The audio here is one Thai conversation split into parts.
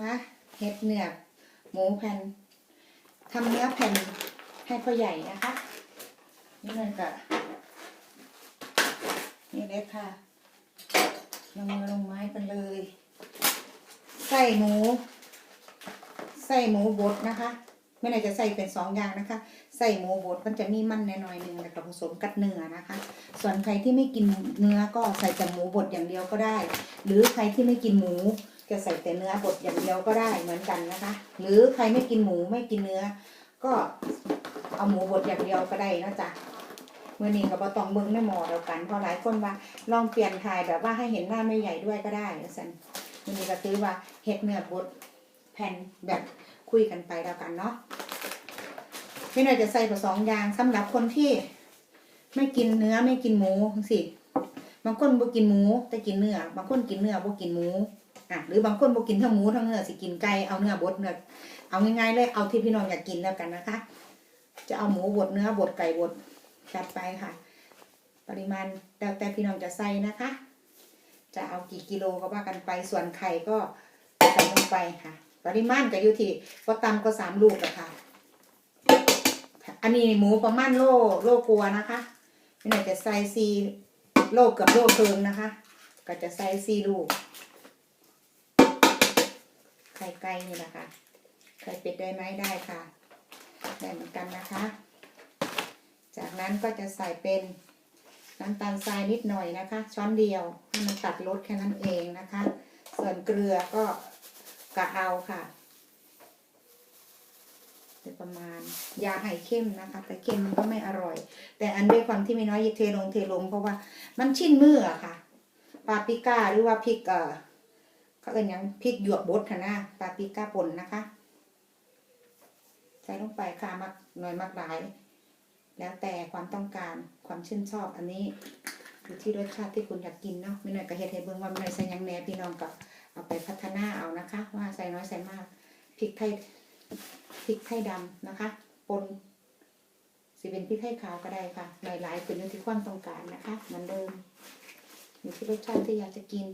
มาเห็ดเนื้อหมูแผ่นทำเนื้อแผ่นให้พ่อใหญ่นะคะ นี่เลยกะนี่เล็กค่ะลงมือลงไม้กันเลยใส่หมูใส่หมูบดนะคะ ไม่ไหนจะใส่เป็นสองอย่างนะคะ ใส่หมูบดมันจะมีมันแน่หน่อยหนึ่งแล้วก็ผสมกับเนื้อนะคะ ส่วนใครที่ไม่กินเนื้อก็ใส่แต่หมูบดอย่างเดียวก็ได้ หรือใครที่ไม่กินหมู จะใส่แต่เนื้อบดอย่างเดียวก็ได้เหมือนกันนะคะ หรือใครไม่กินหมูไม่กินเนื้อ ก็เอาหมูบดอย่างเดียวก็ได้นะจ๊ะเมื่อนี้ก็บอตองเบิ้งในหมอเดียวกันเพราะหลายคนว่าลองเปลี่ยนถ่ายแบบว่าให้เห็นหน้าไม่ใหญ่ด้วยก็ได้สันเมื่อนี้ก็คือว่าเห็ดเนื้อบดแผ่นแบบคุยกันไปแล้วกันเนาะพี่หน่อยจะใส่ผสองอย่างสำหรับคนที่ไม่กินเนื้อไม่กินหมูสิบางคนบ่กินหมูแต่กินเนื้อบางคนกินเนื้อบ่กินหมู อะหรือบางคนบ่กินทั้งหมูทั้งเนื้อสิกินไก่เอาเนื้อบดเนื้อเอาง่ายๆเลยเอาที่พี่น้องอยากกินแล้วกันนะคะ จะเอาหมูบดเนื้อบดไก่บดจัดไปค่ะ ปริมาณแล้วแต่พี่น้องจะใส่นะคะ จะเอากี่กิโลก็ว่ากันไปส่วนไข่ก็ใส่ลงไปค่ะ ปริมาณก็อยู่ที่ก็ตำก็สามลูกอะค่ะ อันนี้หมูประมาณโลโลกลัวนะคะพี่น้องจะใส่ซีโลเกับโลเคิงนะคะ ก็จะใส่ซีลูก ไข่ไก่นี่แหละค่ะไข่เป็ดได้ไหมได้ค่ะได้เหมือนกันนะคะ จากนั้นก็จะใส่เป็นน้ำตาลทรายนิดหน่อยนะคะ ช้อนเดียวให้มันตัดรสแค่นั้นเองนะคะ ส่วนเกลือก็กะเอาค่ะประมาณยาให้เข้มนะคะ แต่เข้มมันก็ไม่อร่อย แต่อันด้วยความที่ม่น้อยเทลงเทลงเพราะว่ามันชิ้นมืออะค่ะปาปิก้าหรือว่าพริกเอ่อ เขาเอ่ยยังพริกหยวกบดค่ะนะปาปริก้าป่นนะคะ ใส่ลงไปค่ะมักหน่อยมักหลาย แล้วแต่ความต้องการความชื่นชอบอันนี้อยู่ที่รสชาติที่คุณอยากกินเนาะไม่หน่อยก็เฮ็ดให้เบิ่งว่าไม่หน่อยใส่ยังแหนพี่น้องก็เอาไปพัฒนาเอานะคะ ว่าใส่น้อยใส่มากพริกไทยพริกไทยดำนะคะปนสิเป็นพริกไทยขาวก็ได้ค่ะหลายๆเป็นอยู่ที่ความต้องการนะคะเหมือนเดิมอยู่ที่รสชาติที่อยากจะกิน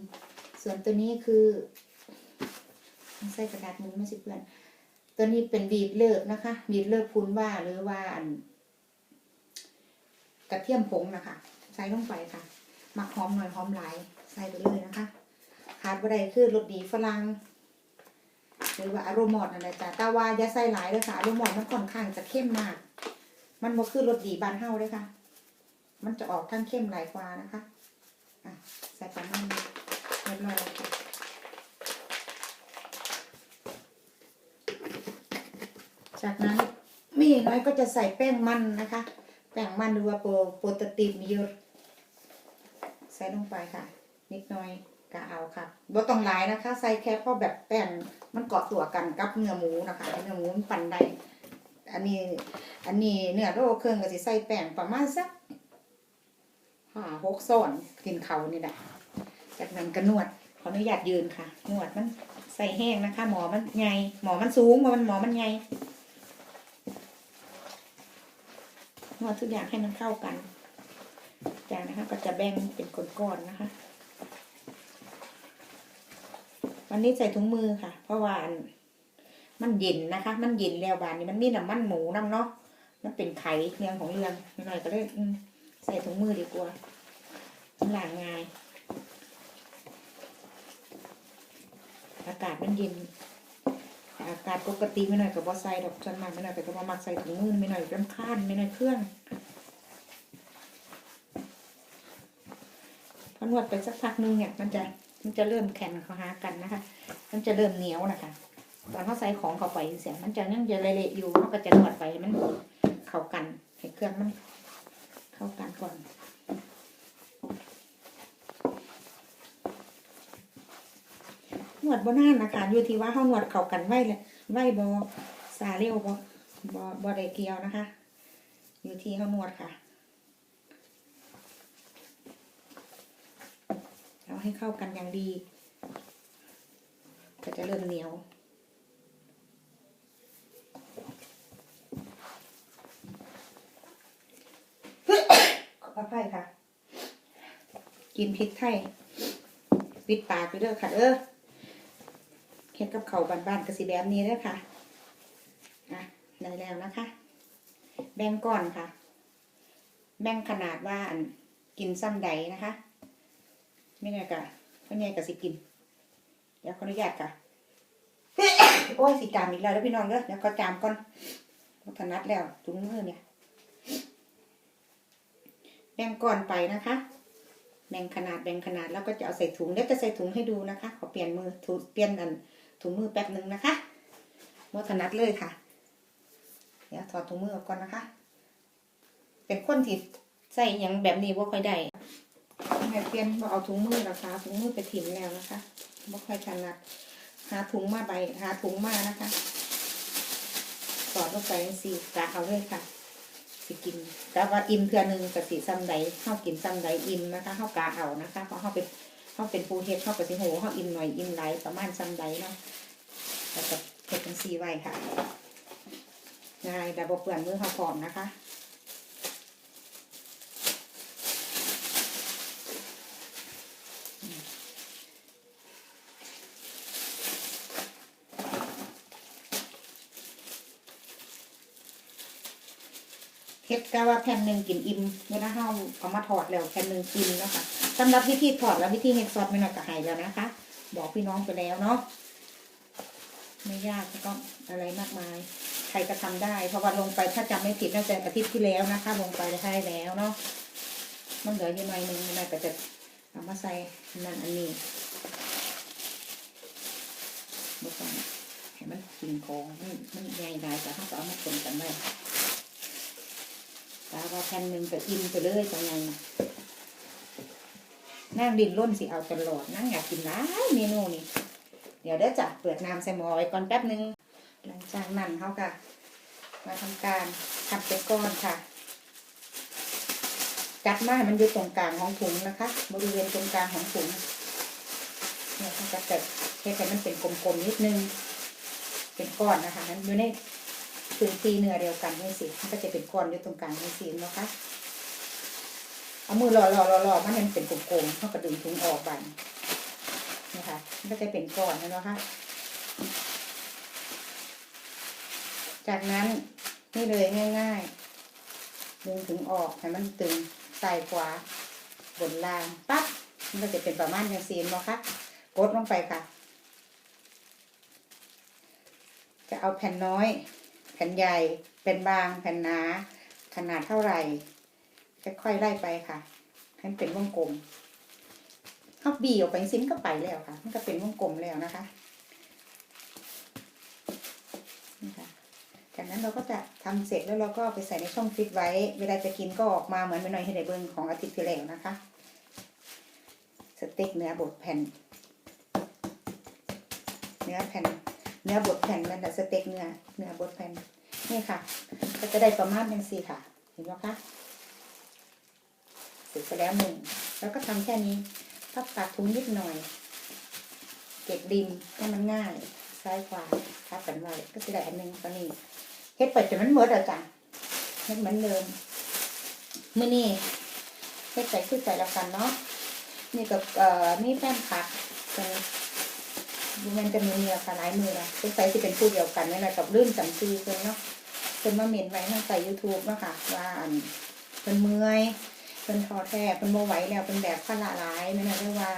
ส่วนตัวนี้คือใส่กระดาษหมุนมาสิเพื่อน ตัวนี้เป็นบีบเลิกนะคะบีบเลิกพูนว่าหรือว่าอันกระเทียมผงนะคะ ใส่ลงไปค่ะหมักหอมหน่อยหอมหลายใส่ไปเลยนะคะขาดบ่ไดคือรสดีฝรั่งหรือว่าอารมอดอะไรจ้ะแต่ว่าอย่าใส่หลายเลยค่ะอารมอดมันค่อนข้างจะเข้มมาก มันบ่คือรสดีบานเฮาเลยค่ะ มันจะออกทั้งเข้มหลายกว่านะคะอะใส่ประมาณนี้ เรียบร้อยแล้วค่ะจากนั้นมีน้อยก็จะใส่แป้งมันนะคะ แป้งมันหรือว่าโปรโปรตีนเยอะใส่ลงไปค่ะ นิดหน่อยก็เอาค่ะบ่ต้องหลายนะคะ ใส่แค่พอแบบแป้งมันเกาะตัวกันกับเนื้อหมูนะคะเนื้อหมูมันปั่นได้อันนี้ อันนี้เนื้อโลเครื่องก็สิใส่แป้งประมาณสักห้าหกซ้อนกินเขานี่แหละ จากนั้นก็นวดขออนุญาตยืนค่ะ นวดมันใส่แห้งนะคะ หมอมันใหญ่หมอมันสูงมันหมอมันใหญ่นวดทุกอย่างให้มันเข้ากัน จากนะคะก็จะแบ่งเป็นก้อนๆนะคะ วันนี้ใส่ถุงมือค่ะ เพราะว่ามันเย็นนะคะ มันเย็นแล้วบานนี้มันมีน้ำมันหมูน้ำเนาะมันเป็นไข่เรื่องของเรื่องหน่อยก็เลยใส่ถุงมือดีกว่ามันหลางง่าย อากาศมันเย็นอากาศปกติไม่หน่อยกับบอใส่ดอกจนมากไม่หน่อยแต่ก็มามักใส่ถุงมือไม่หน่อยรำคาญไม่หน่อยเครื่องพอนวดไปสักพักนึงเนี่ยมันจะมันจะเริ่มแข็งเขาหากันนะคะ มันจะเริ่มเหนียวนะคะตอนเขาใส่ของเข้าไปเสียงมันจะยังจะเละๆอยู่เขาก็จะนวดไปมันเข้ากันให้เครื่องมันเข้ากันก่อน นวดบ่นานนะคะอยู่ที่ว่าเขานวดเข้ากันไหวเลยไหวบอซาเร็วบอบอบอได้เกี่ยวนะคะ อยู่ที่เขานวดค่ะเอาให้เข้ากันอย่างดี ก็จะเริ่มเหนียวขอพระภัยค่ะ กินพริกไทยปิดปากไปเด้อค่ะเออ เฮ็ดกับเขาบ้านๆกระสิแบบนี้เด้ค่ะอะได้แล้วนะคะ แบ่งก้อนค่ะ แบ่งขนาดว่าอันกินซ้ำใดนะคะไม่แน่กะไม่แน่กะสิกิน เดี๋ยวขออนุญาตค่ะโอ้ยสิจามอีกแล้วแล้วพี่น้องเด้อเดี๋ยวก็จามก่อนบ่ถนัดแล้วถุงมือเนี่ยแบ่งก้อนไปนะคะ แบ่งขนาดแบ่งขนาดแล้วก็จะเอาใส่ถุงเดี๋ยวจะใส่ถุงให้ดูนะคะ ขอเปลี่ยนมือถุงเปลี่ยนอัน ถุงมือแป๊บหนึ่งนะคะโมถนัดเลยค่ะ เดี๋ยวถอดถุงมือออกก่อนนะคะ เป็นคนที่ใส่ยังแบบนี้ว่าค่อยได้แม่เปลี่ยนบ่เอาถุงมือแล้วค่ะถุงมือไปถิ่มแล้วนะคะบ่ค่อยถนัดหาถุงมาใบหาถุงมานะคะสอดลงไปสี่กะเอาเลยค่ะสิกิน แต่ว่าอิ่มเทื่อนึงกับสิซ้ำใดเข้ากินซ้ำใดอิ่มนะคะเข้ากาเอานะคะเพราะเข้าเป็น เข้าเป็นผู้เฮ็ดเข้ากับสิโหเข้าอิ่มหน่อยอิ่มหลายประมาณซ้ำใดเนาะแล้วก็เฮ็ดเป็นสีไว้ค่ะง่ายแต่บ่เปื่อนมือเขาพร้อมนะคะเฮ็ดก็ว่าแผ่นหนึ่งกินอิ่มเวลาเฮาเอามาถอดแล้วแผ่นหนึ่งกินนะคะ สำหรับวิธีถอดและวิธีเฮ็ดซอสไม่น่าก็ให้แล้วนะคะ บอกพี่น้องไปแล้วเนาะไม่ยากก็อะไรมากมาย ใครก็ทำได้ เพราะว่าลงไปถ้าจำไม่ผิดน่าจะอาทิตย์ที่แล้วนะคะ ลงไปได้แล้วเนาะมันเหลืออยู่หน่อยหนึงไม่น่าก็จะเอามาใส่นั่นอันนี้บ่ต้องให้มันกินของมันมันใหญ่ได้แต่เขาก็เอามาคนกันไว้ตาว่าแผ่นหนึ่งก็อิ่มไปเลยจังไง นั่งดินร่นสิเอาตลอดนั่งอยากกินหลายเมนูนี่เดี๋ยวเดี๋ยวจะเปิดน้ำใส่หม้อไว้ก่อนแป๊บนึง หลังจากนั้นเขาก็มาทำการทำเป็นก้อนค่ะ จัดมาให้มันอยู่ตรงกลางของถุงนะคะ บริเวณตรงกลางของถุงเนี่ยเขาจะเกิดให้ให้มันเป็นกลมๆนิดนึง เป็นก้อนนะคะมันอยู่ในพื้นที่เนื้อเดียวกันนี่สิมันก็จะเป็นก้อนอยู่ตรงกลางนี่สินะคะ เอามือหล่อหล่อหล่อหล่อมันให้มันเป็นกลมๆเขากระดึงถุงออกบันนะคะมันก็จะเป็นก้อนนะนะคะ จากนั้นนี่เลยง่ายๆ ดึงถุงออกให้มันตึงใส่ขวาบนล่างปั๊บมันก็จะเป็นประมาณอย่างซีนนะคะกดลงไปค่ะ จะเอาแผ่นน้อย แผ่นใหญ่เป็นบาง แผ่นหนา ขนาดเท่าไหร่ ค่อยๆไล่ไปค่ะให้มันเป็นวงกลมเขาบีออกไปซิมนก็ไปแล้วค่ะ มันก็เป็นวงกลมแล้วนะคะนี่ค่ะจากนั้นเราก็จะทำเสร็จแล้วเราก็ไปใส่ในช่องฟิตไว้ เวลาจะกินก็ออกมาเหมือนเป็นหน่อยให้ได้เบิ้งของอาทิตย์ที่แล้วนะคะ สเต็กเนื้อบดแผ่น เนื้อแผ่น เนื้อบดแผ่นมันแต่สเต็กเนื้อ เนื้อบดแผ่น นี่ค่ะ ก็จะได้ประมาณยังสี่ค่ะ เห็นไหมคะ เสร็จไปแล้วหนึ่งแล้วก็ทำแค่นี้พับตัดทุ้งนิดหน่อย เก็บริมให้มันง่าย ซ้ายขวาทับกันไว้ก็จะได้อันหนึ่งตอนนี้เฮ็ดไปจนมันหมดแล้วจ้ะเฮ็ดเหมือนเดิมมื้อนี้เฮ็ดใส่คือใส่แล้วกันเนาะนี่กับเอ่อมีแป้นผักเป็นมันจะมีเนื้อค่ะหลายมือนะสงสัยที่เป็นผู้เดียวกันนี่แหละกับลื่นจำซื้อเพิ่นเนาะเพิ่นมาเมนไว้ทางใส่ YouTube เนาะค่ะว่าอันเพิ่นเมื่อย เพิ่นท้อแท้เพิ่นบ่ไหวแล้วเป็นแบบขนาดหลายนั่นน่ะเรียกว่า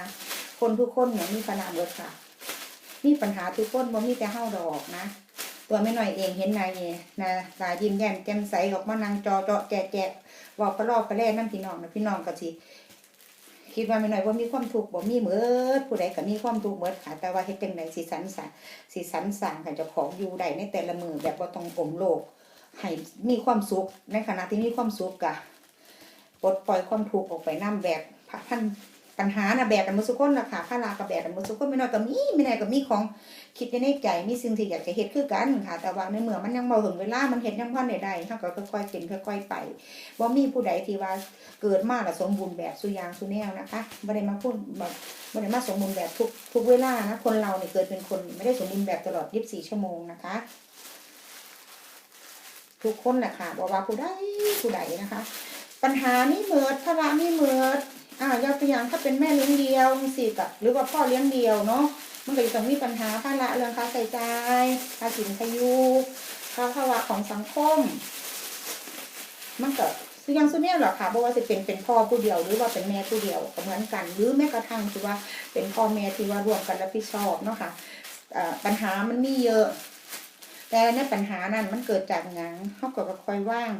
คนทุกคนเนี่ยมีปัญหาเบิดค่ะ มีปัญหาทุกคนบ่มีแต่เฮาดอกนะ ตัวไม่หน่อยเองเห็นนายเนี่ยนะตายิ้มแย้มแจ่มใสออกมานั่งจอเจาะแจกแจกบอกกระรอกกระแล่นั่นพี่น้องนะพี่น้องก็สิคิดว่าไม่หน่อยว่ามีความทุกข์บ่มีเหมือดผู้ใดก็มีความทุกข์เหมือดค่ะ แต่ว่าเฮ็ดจังไดสิสันสะสิสันสางให้เจ้าของอยู่ได้ในแต่ละมือแบบบ่ต้องอมโลกให้มีความสุขในขณะที่มีความสุขกะ ปลดปล่อยความทุกข์ออกไปนํแบบท่านปัญหานะแบกกันมดทุกคนละค่ะภาระก็แบกกันมดทุกคนไม่น้อยก็มีไม่น้อยก็มีของคิดในใจมีสิ่งที่อยากจะเฮ็ดคือกันค่ะ แต่ว่าในเมื่อมันยังเบ่ถึงเวลา มันเฮ็ดยังบ่ได้ได้เฮาก็ค่อยๆเป็นค่อยๆไปบ่ามีผู้ใดที่ว่าเกิดมาแล้วสมบูรณ์แบบสุยางสุแนวนะคะบ่ได้มาพูดแบบบ่ได้มาสมบูรณ์แบบทุกทุกเวลานะคนเราเนี่ยเกิดเป็นคนไม่ได้สมบูรณ์แบบตลอด 24 ชั่วโมงนะคะทุกคนแหละค่ะบ่ว่าผู้ใดผู้ใดนะคะ ปัญหานี่เหมิดภาระนี่เหมิดอ่ายกตัวอย่างถ้าเป็นแม่เลี้ยงเดียวสิกับหรือว่าพ่อเลี้ยงเดียวเนาะมันก็จะต้องมีปัญหาภาระเรื่องค่าใช้จ่ายค่าสินคายุค่าภาวะของสังคม มันก็สุอยังสุเนี่ยหรอค่ะเพราะว่าจะเป็นเป็นพ่อผู้เดียว หรือว่าเป็นแม่ผู้เดียวเหมือนกัน หรือแม้กระทั่งคือว่าเป็นพ่อแม่ที่ว่ารวมกันรับผิดชอบเนาะค่ะเอ่อปัญหามันมีเยอะ แต่ในปัญหานั้นมันเกิดจากหยังเขาก็ค่อยว่าง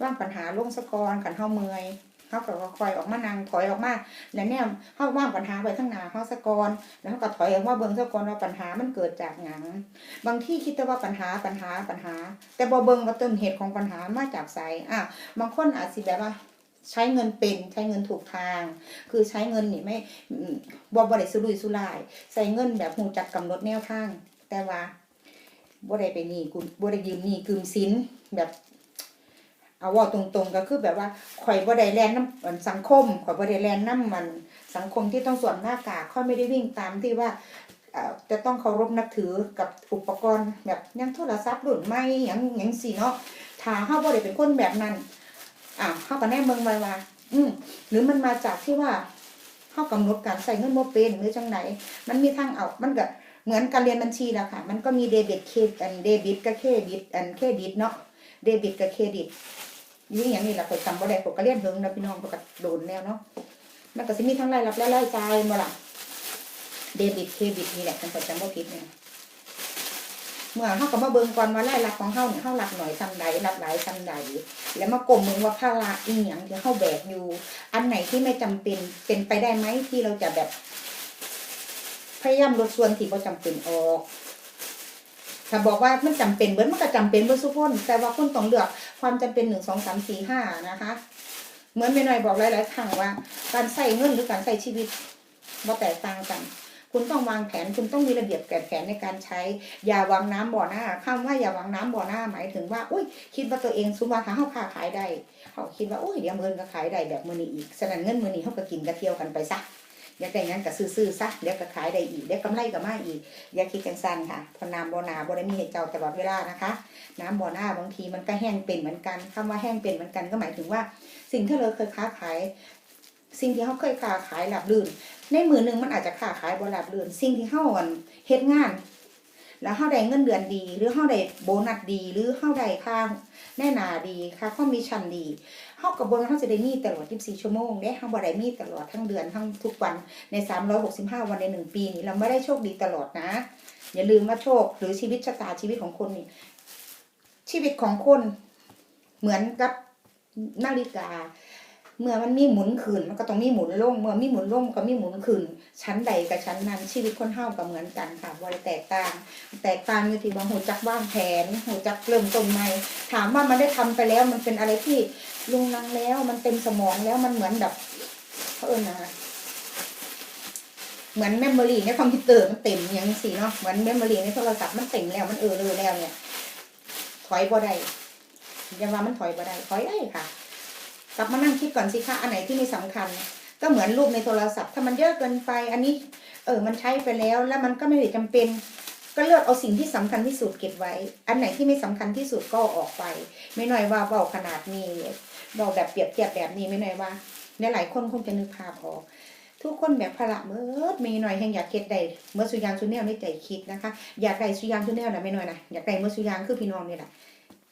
ว่างปัญหาลงสะกอนขันเฮาเมื่อยเขาก็คอยออกมานั่งถอยออกมาแล้วเนี่ยเฮาว่างปัญหาไปข้างหน้าเฮาสะกอนแล้วเขาก็ถอยออกมาเบิ่งสะกอนว่าปัญหามันเกิดจากหยังบางที่คิดแต่ว่าปัญหาปัญหาปัญหา แต่บ่เบิ่งว่าต้นเหตุของปัญหามาจากไสอะบางคนอาจสิแบบว่าใช้เงินเป็นใช้เงินถูกทาง คือใช้เงินนี่ไม่บ่บ่ได้สุรุ่ยสุร่าย ใส่เงินแบบหูจักกำหนดแนวทาง แต่ว่า บ่ได้ไปหนี่กุบ่ได้ยืมหนี่คืมสินแบบเอาว่าตรงๆก็คือแบบว่าข่อยบ่ได้แลนน้ำมันสังคมข่อยบ่ได้แลนน้ำมันสังคมที่ต้องสวมหน้ากากข่อยไม่ได้วิ่งตามที่ว่าจะต้องเคารพนับถือกับอุปกรณ์แบบยังโทรศัพท์รุ่นใหม่หยังหยังสิเนาะถ้าเฮาบ่ได้เป็นคนแบบนั้นอะเฮาก็แน่เมืองไว้ว่าอืมหรือมันมาจากที่ว่าเฮากำหนดการใส่เงินบ่เป็นหรือจังไดมันมีทางเอามันก็ เหมือนการเรียนบัญชีแหละค่ะ มันก็มีเดบิตเครดิตเดบิตกับเครดิตอันเครดิตเนาะเดบิตกับเครดิตยิ่อย่างนี้แหละข่อยจำบ่ได้ข่อยก็เรียนเพิ่งนะพี่น้องข่อยก็โดนแล้วเนาะมันก็สิมีทั้งรายรับและรายจ่ายบ่ล่ะเดบิตเครดิตนี่แหละคันข่อยจำบ่ผิดเนี่ยเมื่อเฮาก็มาเบิ่งก่อนว่ารายรับของเฮาเนี่ยเฮารับหน่อยซ้ำใดรับหลายซ้ำใดแล้วมากลมมึงว่าภาระอีหยังที่เฮาแบกอยู่ อันไหนที่ไม่จำเป็นเป็นไปได้ไหมที่เราจะแบบ พยายามลดส่วนที่บ่จำเป็นออก ถ้าบอกว่ามันจำเป็นเบิดมันก็จำเป็นเบิดสุกคนแต่ว่าคนต้องเลือกความจำเป็นหนึ่งสองสามสี่ห้านะคะ เหมือนแม่น้อยบอกหลายๆครั้งว่า การใส่เงินหรือการใส่ชีวิตว่าแตกต่างกันคุณต้องวางแผนคุณต้องมีระเบียบแกแผนในการใช้ อย่าวางน้ำบ่อหน้าคำว่าอย่าวางน้ำบ่อหน้าหมายถึงว่า อุ้ย คิดว่าตัวเองสมมว่าถ้าเขาค้าขายได้เขาคิดว่าอุ้ยเดี๋ยวมือก็ขายได้แบบมือนี้อีกฉะนั้นเงินมือนี้เขาก็กินก็เที่ยวกันไปซะ อยากได้งั้นก็ซื้อๆซะเดี๋ยวก็ขายได้อีกเดี๋ยวกำไรก็มาอีก อย่าคิดกันสั้นค่ะพราะน้ำบ่อนาบ่ได้มีให้เจ้าตลอดเวลานะคะ น้ำบ่อหน้าบางทีมันก็แห้งเป็นเหมือนกันคำว่าแห้งเป็นเหมือนกันก็หมายถึงว่า สิ่งที่เราเคยค้าขาย สิ่งที่เขาเคยค้าขายหลับลื่น ในมือหนึ่งมันอาจจะค้าขายบ่หลับลื่น สิ่งที่เขาเฮ็ดงานแล้วเขาได้เงินเดือนดี หรือเขาได้โบนัสดี หรือเขาได้ค่าแน่นาดีค่าคอมมิชชั่นดี เฮากับบนเฮาจะได้มีตลอด 24 ชั่วโมงเด้เฮาบ่ได้มีตลอดทั้งเดือนทั้งทุกวันใน 365 วันในหนึ่งปีนี้เราไม่ได้โชคดีตลอดนะ อย่าลืมว่าโชคหรือชีวิตชะตาชีวิตของคนนี่ชีวิตของคนเหมือนกับนาฬิกา เมื่อมันมีหมุนขึ้นมันก็ต้องมีหมุนลง เมื่อมีหมุนลงก็มีหมุนขึ้น ชั้นใดกับชั้นนั้นชีวิตคนเฮาก็เหมือนกันค่ะบ่ได้แตกต่าง แตกต่างอยู่ที่ว่าหูจักวางแผนหูจักเริ่มต้นใหม่ถามว่ามันได้ทำไปแล้วมันเป็นอะไรที่ลุงลังแล้ว มันเต็มสมองแล้วมันเหมือนแบบเขาเอิ้นะเหมือนเมมโมรีในคอมพิวเตอร์มันเต็มอย่างสิเนาะเหมือนเมมโมรีในโทรศัพท์มันเต็มแล้วมันเออเลยแล้วเนี่ย ถอยบ่ได้อย่าว่ามันถอยบ่ได้ถอยได้ค่ะ กลับมานั่งคิดก่อนสิคะอันไหนที่ม่สำคัญ ก็เหมือนรูปในโทรศัพท์ ถ้ามันเยอะเกินไป อันนี้ เออ มันใช้ไปแล้ว แล้วมันก็ไม่ได้จำเป็น ก็เลือกเอาสิ่งที่สำคัญที่สุดเก็บไว้ อันไหนที่ไม่สำคัญที่สุดก็ออกไป ไม่น้อยว่าเบาขนาดนี้เบาแบบเปรียบเทียบแบบนี้ไม่น้อยว่าหลายคนคงจะนึกภาพออกทุกคนแบบพละเมื่อมีหน่อยแห่งอยากเก็ดได้เมื่อสุยางสุเนลในใจคิดนะคะ อยากได้สุยางสุเนลนะไม่น้อยนะอยากได้เมื่อสุยางคือพี่น้องนี่แหละ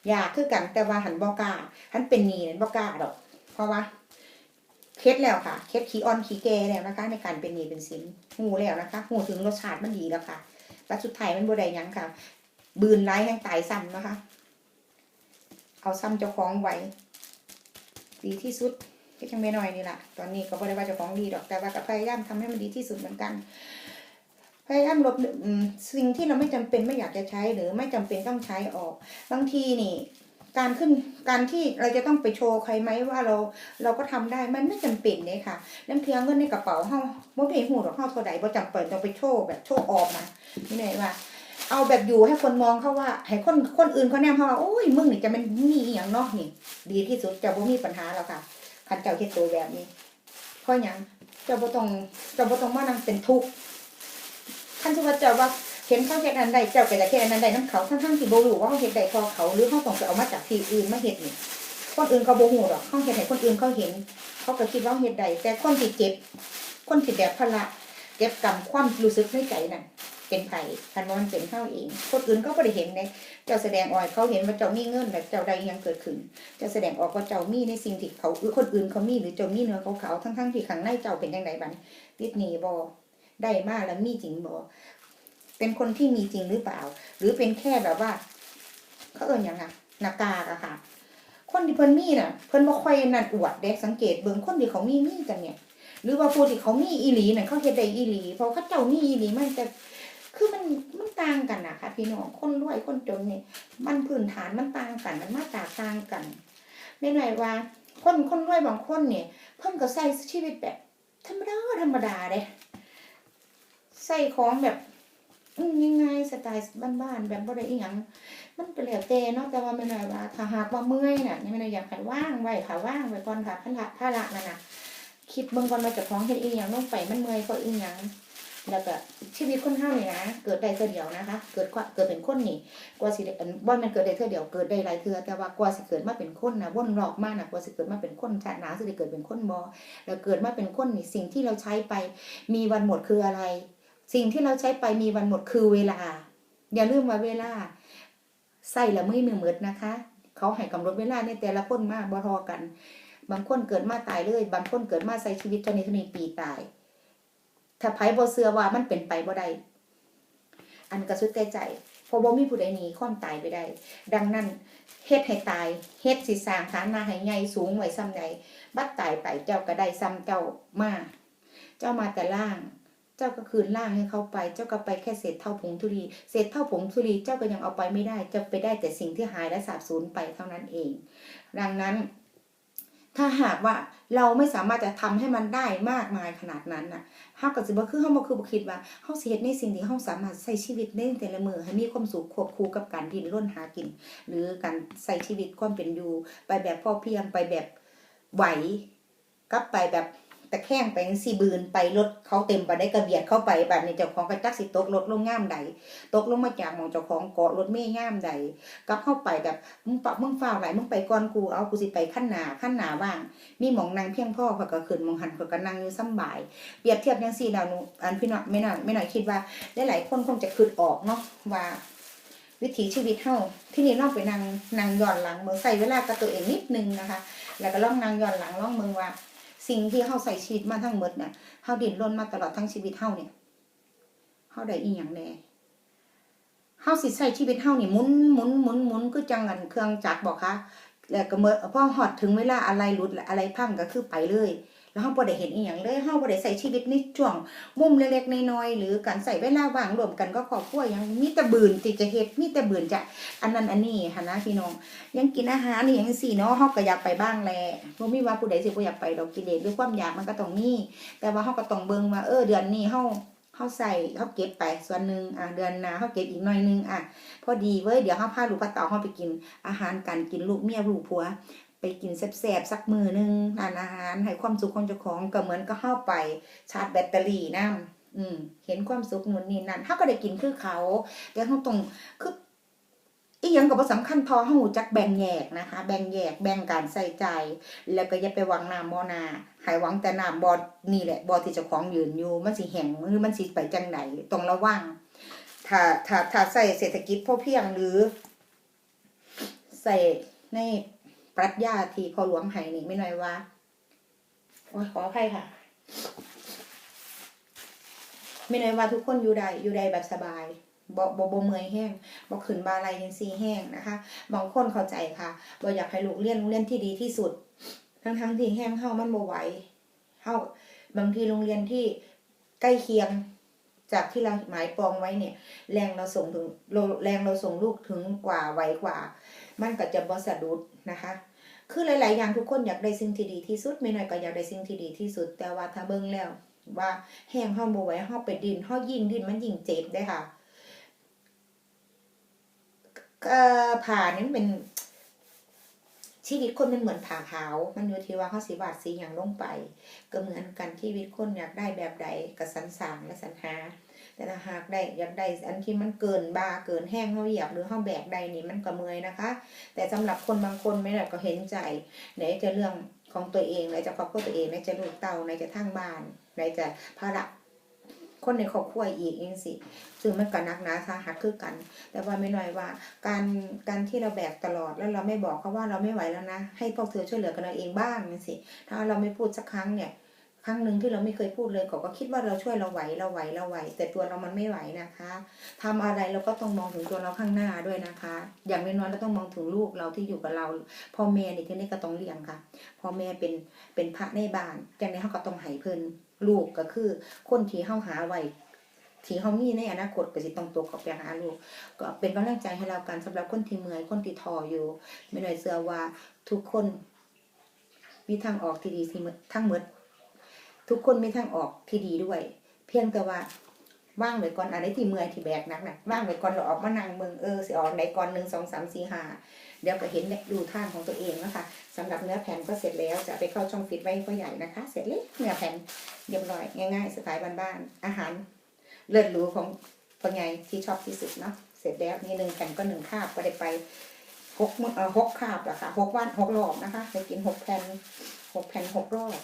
อยากคือกันแต่ว่าหันบอกล้าหันเป็นนีนั่นบอกล้าดอก เพราะว่า เคล็ดแล้วค่ะเคล็ดขี้อ่อนขี้แก่แล้วนะคะ ในการเป็นหนี้เป็นสินหูแล้วนะคะหูถึงรสชาติมันดีแล้วค่ะแต่สุดท้ายมันบ่ได้ยังค่ะ บืนไร้แห่งตายซ้ำนะคะ เอาซ้ำเจ้าของไว้ดีที่สุดก็ยังไม่น้อยนี่แหละตอนนี้ก็บ่ได้ว่าเจ้าของดีดอกแต่ว่าก็พยายามทำให้มันดีที่สุดเหมือนกันพยายามลบสิ่งที่เราไม่จำเป็นไม่อยากจะใช้หรือไม่จำเป็นต้องใช้ออก บางทีนี่ การขึ้นการที่เราจะต้องไปโชว์ใครไหมว่าเราเราก็ทำได้มันไม่จำเป็นเลยค่ะน้ำเทียงเงินในกระเป๋าเฮาบ่เพหูหรอกเฮาเท่าใดบ่จำเป็นต้องไปโชว์แบบโชว์ออกมานี่ไงว่าเอาแบบอยู่ให้คนมองเขาว่า ให้คนคนอื่นเขาแนมเขาว่าโอ้ยมึงนี่จะเป็นมีอย่างนอกนี่ ดีที่สุดจะบ่มีปัญหาแล้วค่ะคันเจ้าเฮ็ดตัวแบบนี้เพราะยังเจ้าบ่ต้องเจ้าบ่ต้องมานั่งเป็นทุกข์คันสิว่าเจ้าว่า เห็นเขาเฮ็ดอันใดเจ้าก็จะเฮ็ดอันนั้นใดน้ำเขาทั้งๆที่โบรู้ว่าเขาเฮ็ดใดพอเขาหรือเขาต้องไปเอามาจากที่อื่นมาเฮ็ดนี่คนอื่นเขาโบ่ฮู้หรอกเขาเฮ็ดให้คนอื่นเขาเห็น เขาก็คิดว่าเขาเฮ็ดใดแต่คนที่เจ็บ คนที่แบบพละเก็บกรรมความรู้สึกในใจนั่นเป็นไผ่คันวันเป็นเฮาเอง คนอื่นก็บ่ได้เห็นเด้เจ้าแสดงออกให้เขาเห็นว่าเจ้ามีเงินแต่เจ้าใดยังเกิดขึ้น เจ้าแสดงออกว่าเจ้ามีในสิ่งที่เขาหรือคนอื่นเขามีหรือเจ้ามีเนื้อเขาวๆทั้งๆที่ข้างในเจ้าเป็นจังไดบัดนี้ติดหนีบ่ได้มาแล้วมีจริงบ เป็นคนที่มีจริงหรือเปล่า หรือเป็นแค่แบบว่า เขาเอิ้นหยังอะหน้ากากอะค่ะ คนที่เพิ่นมีน่ะ เพิ่นบ่ค่อยนั่นอวดเด้สังเกตเบิ่งคนที่เขามีมีกันเนี่ย หรือว่าผู้ที่เขามีอีหลีน่ะเขาเฮ็ดได้อีหลีเพราะเขาเจ้ามีอีหลีมันแต่คือมันมันต่างกันนะคะพี่น้องคนรวยคนจนเนี่ยมันพื้นฐานมันต่างกันมันมาตราต่างกันไม่หน่อยว่า คนคนรวยบางคนเนี่ยเพิ่นก็ใช้ชีวิตแบบธรรมดาธรรมดาเด้ใส่ของแบบ ยังไงสไตล์บ้านๆแบบบ่ได้อีหยังมันก็แล้วแต่เนาะแต่ว่าไม่ได้ว่าถ้าหากว่าเมื่อยน่ะนี่ไม่ได้อยากให้ว่างไว้ค่ะว่างไว้ก่อนค่ะพันละถ้าละนั่นน่ะคิดเบิ่งก่อนว่าเจะท้าของเฮ็ดอีหยังลงไปมันเมื่อยก็อีหยังแล้วก็ชีวิตคนเฮานี่นะเกิดได้เทื่อเดียวนะคะ เกิดกว่าเกิดเป็นคนนี่กว่าสิได้อันบ่แม่นเกิดได้เทื่อเดียวเกิดได้หลายเทื่อแต่ว่ากว่าสิเกิดมาเป็นคนน่ะวนรอบมาน่ะกว่าสิเกิดมาเป็นคนชาติหนาสิเกิดเป็นคนบ่แล้วเกิดมาเป็นคนนี่สิ่งที่เราใช้ไป มีวันหมดคืออะไร สิ่งที่เราใช้ไปมีวันหมดคือเวลา อย่าลืมว่าเวลาใส่ละมือมือหมดนะคะ เขาให้กำหนดเวลาในแต่ละคนมากบ่ทอกัน บางคนเกิดมาตายเลย บางคนเกิดมาใส่ชีวิตเท่านี้เท่านี้ปีตาย ถ้าไผบ่เชื่อว่ามันเป็นไปบ่ได้อันก็สุดแต่ใจเพราะว่ามีผู้ใดหนีความตายไปได้ ดังนั้นเฮ็ดให้ตายเฮ็ดสิสร้างฐานะให้ใหญ่สูงไว้ซ้ำใดบัดตายไปเจ้าก็ได้ซ้ำเจ้ามา เจ้ามาแต่ล่าง เจ้าก็คืนล่างให้เขาไป เจ้าก็ไปแค่เศษเท่าผงธุลี เศษเท่าผงธุลีเจ้าก็ยังเอาไปไม่ได้จะไปได้แต่สิ่งที่หายและสาบสูญไปเท่านั้นเอง ดังนั้นถ้าหากว่าเราไม่สามารถจะทำให้มันได้มากมายขนาดนั้นน่ะเฮาก็สิบ่คือเฮาบ่คือบ่คิดว่าเฮาสิเฮ็ดในสิ่งที่เฮาสามารถใช้ชีวิตในแต่ละมือให้มีความสุขควบคู่กับการดิ้นรนหากิน หรือการใช้ชีวิตความเป็นอยู่ ไปแบบพอเพียงไปแบบไหวกับไปแบบ ตะแคงไปจังซี่บืนไปรถเขาเต็มไปได้กระเบียดเข้าไปแบบนี้เจ้าของก็จักสิตกรถลงง่ามใดตกลงมาจากมองเจ้าของเกาะรถเมย์ง่ามใดกลับเข้าไปแบบมึงปะมึงฟ้าไหลมึงไปก่อนกูเอากูสิไปขั้นหนาขั้นหนาว่าง มีหมองนางเพียงพ่อเขาก็ขึ้นมองหันเขาก็นั่งอยู่ซ้ำบ่ายเปรียบเทียบจังซี่แล้วหนูอันพี่หน้องไม่น่าไม่น่าคิดว่าได้หลายคนคงจะคิดออกเนาะว่าวิถีชีวิตเฮาที่นี่ลองไปนั่งนั่งย้อนหลังเมืองใส่เวลากับตัวเองนิดนึงนะคะ แล้วก็ลองนั่งย้อนหลังลองเมืองว่า สิ่งที่เฮาใส่ชีวิตมาทั้งหมดเนี่ยเฮาดิ้นรนมาตลอดทั้งชีวิตเฮาเนี่ยเฮาได้อีหยังแน่เฮาสิใส่ชีวิตเฮานี่หมุนหมุนหมุนหมุนก็จังอันเครื่องจักรบอกคะแล้วก็เมื่อพอหอดถึงเวลาอะไรหลุดอะไรพังก็คือไปเลย แล้วเฮาบ่ได้เห็นอีหยังเลยเฮาบ่ได้ใช้ชีวิตในช่วงมุมเล็กๆน้อยๆหรือการใส่เวลาว่างรวมกันก็ครอบครัวยังมีแต่บืนที่จะเฮ็ดมีแต่บืนจะอันนั้นอันนี้หันนะพี่น้อง ยังกินอาหารนี่ยังสี่เนาะเฮาก็อยากไปบ้างแหละบ่มีว่าผู้ใดสิบ่อยากไปดอกกิเลสด้วยความอยากมันก็ต้องมีแต่ว่าเฮาก็ต้องเบิ่งว่าเออเดือนนี้เฮาเฮาใส่เฮาเก็บไปส่วนหนึ่งอะเดือนนาเฮาเก็บอีกหน่อยหนึงอะพอดีเว้ยเดี๋ยวเฮาพาลูกพาเต่าเฮาไปกินอาหารกันกินลูกเมียลูกผัว กินแซ่บๆสักมือหนึงทานอาหารให้ความสุขของเจ้าของก็เหมือนก็เฮาไปชาร์จแบตเตอรี่นํอืม เห็นความสุขนู่นนี่นั่นเฮาก็ได้กินคือเขาแต่เฮาต้องคืออีหยังก็บ่สำคัญพอเฮารู้จักแบ่งแยกนะคะ แบ่งแยกแบ่งการใส่ใจ แล้วก็อย่าไปหวังน้ำบ่นาให้หวังแต่น้ำบ่นี่แหละบ่ที่เจ้าของยืนอยู่มันสิแห้งหรือมันสิไปจังไดต้องระวังถ้าถ้าถ้าใส่เศรษฐกิจพอเพียงหรือ ใส่ใน ปรัชญาที่พอหลวงให้นี่ไม่น้อยว่าโอ้ยขออภัยค่ะ ไม่น้อยว่าทุกคนอยู่ได้อยู่ได้แบบสบายบ่บ่บ่เมื่อยแห้งบ่ขึ้นบาไหลยังซีแห้งนะคะบางคนเข้าใจค่ะบ่อยากให้ลูกเรียนโรงเรียนที่ดีที่สุด ทั้งทั้งที่แห้งเฮามันบ่ไหวเฮาบางทีโรงเรียนที่ใกล้เคียงจากที่เราหมายปองไว้เนี่ย แรงเราส่งถึงแรงเราส่งลูกถึงกว่าไหวกว่า มันก็จะบ่สะดุดนะคะ คือหลาย ๆ อย่างทุกคนอยากได้สิ่งที่ดีที่สุดไม่น้อยก็อยากได้สิ่งที่ดีที่สุด แต่ว่าถ้าเบิ่งแล้วว่าแห้งเฮาบ่ไหวเฮาไปดินเฮายิ่งดินมันยิ่งเจ็บได้ค่ะผ่านี่มันเป็น ชีวิตคนมันเหมือนผ่าขาว มันอยู่ที่ว่าเขาสิวาดสีอย่างลงไป ก็เหมือนกันชีวิตคนอยากได้แบบใดก็สรรสางและสรรหา แต่ถ้าหากได้อยากได้อันที่มันเกินบาเกินแห้งเขาเหยียบหรือเขาแบกใดนี่มันก็เมื่อยนะคะ แต่สำหรับคนบางคนไม่ได้ก็เห็นใจไหนจะเรื่องของตัวเองไหนจะครอบครัวตัวเองไหนจะลูกเต่าไหนจะทางบ้านไหนจะภาระคนในครอบครัวอีกเองสิซึ่งมันก็นักหนาสาหัสคือกัน แต่ว่าไม่น้อยว่า การการที่เราแบกตลอดแล้วเราไม่บอกเขาว่าเราไม่ไหวแล้วนะ ให้พวกเธอช่วยเหลือกันเราเองบ้างนี่สิถ้าเราไม่พูดสักครั้งเนี่ย ครั้งหนึ่งที่เราไม่เคยพูดเลยเขาก็คิดว่าเราช่วยเราไหวเราไหวเราไหว แต่ตัวเรามันไม่ไหวนะคะทำอะไรเราก็ต้องมองถึงตัวเราข้างหน้าด้วยนะคะ อย่างน้อยๆเราต้องมองถึงลูกเราที่อยู่กับเราพ่อแม่นี่ที่นี่ก็ต้องเลี้ยงค่ะพ่อแม่เป็นเป็นพระในบ้านจังนี้เขาก็ต้องให้เพลินลูกก็คือ คนที่เฮาหาไหวที่เฮามีในอนาคตก็สิต้องตัวเขาไปหาลูก ก็เป็นกำลังใจให้เรากันสำหรับคนที่เมื่อยคนที่ทออยู่ ไม่น้อยเชื่อว่าทุกคนมีทางออกที่ดีที่ทั้งหมด ทุกคนมีทางออกที่ดีด้วย เพียงแต่ว่าว่างไว้ก่อนอะไรที่เมื่อยที่แบกหนักนะว่างไว้ก่อนเราออกมานั่งเมืองเออสิออกไหนก่อนหนึ่งสองสามสี่ห้าเดี๋ยวก็เห็นดูท่าของตัวเองนะคะสำหรับเนื้อแผ่นก็เสร็จแล้วจะไปเข้าช่องฟิตไว้ก็ใหญ่นะคะ เสร็จเลยเนื้อแผ่นเรียบร้อยง่ายๆสไตล์บ้านๆอาหาร เลิศหรูของคนไงที่ชอบที่สุดเนาะเสร็จแล้วนี่หนึ่งแผ่นก็หนึ่งคาบก็ได้ไปหกมือเออหกคาบละค่ะหกวันหกรอบนะคะไปกินหกแผ่นหกแผ่นหกรอบ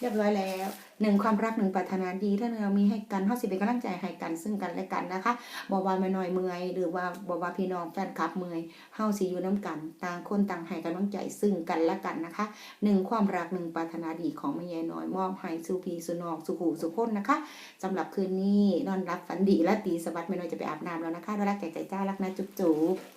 เรียบร้อยแล้วหนึ่งความรักหนึ่งปรารถนาดีถ้าเรามีให้กันเฮาสิเป็นกำลังใจให้กันซึ่งกันและกันนะคะบ่ว่าแม่น้อยเมื่อยหรือว่าบ่ว่าพี่น้องแฟนคลับเมื่อยเฮาสิอยู่น้กัน ต่างคนต่างให้กำลังใจซึ่งกันและกันนะคะหนึ่งความรักหนึ่งปรารถนาดีของแม่ยายน้อยมอบให้สู่พี่สู่น้องสู่หูสู่คนนะคะสำหรับคืนนี้นอนรับฝันดีและตีสวัสดิ์แม่น้อยจะไปอาบน้ำแล้วนะคะรักใจใจจ้ารักนะจุ๊บจุ๊บ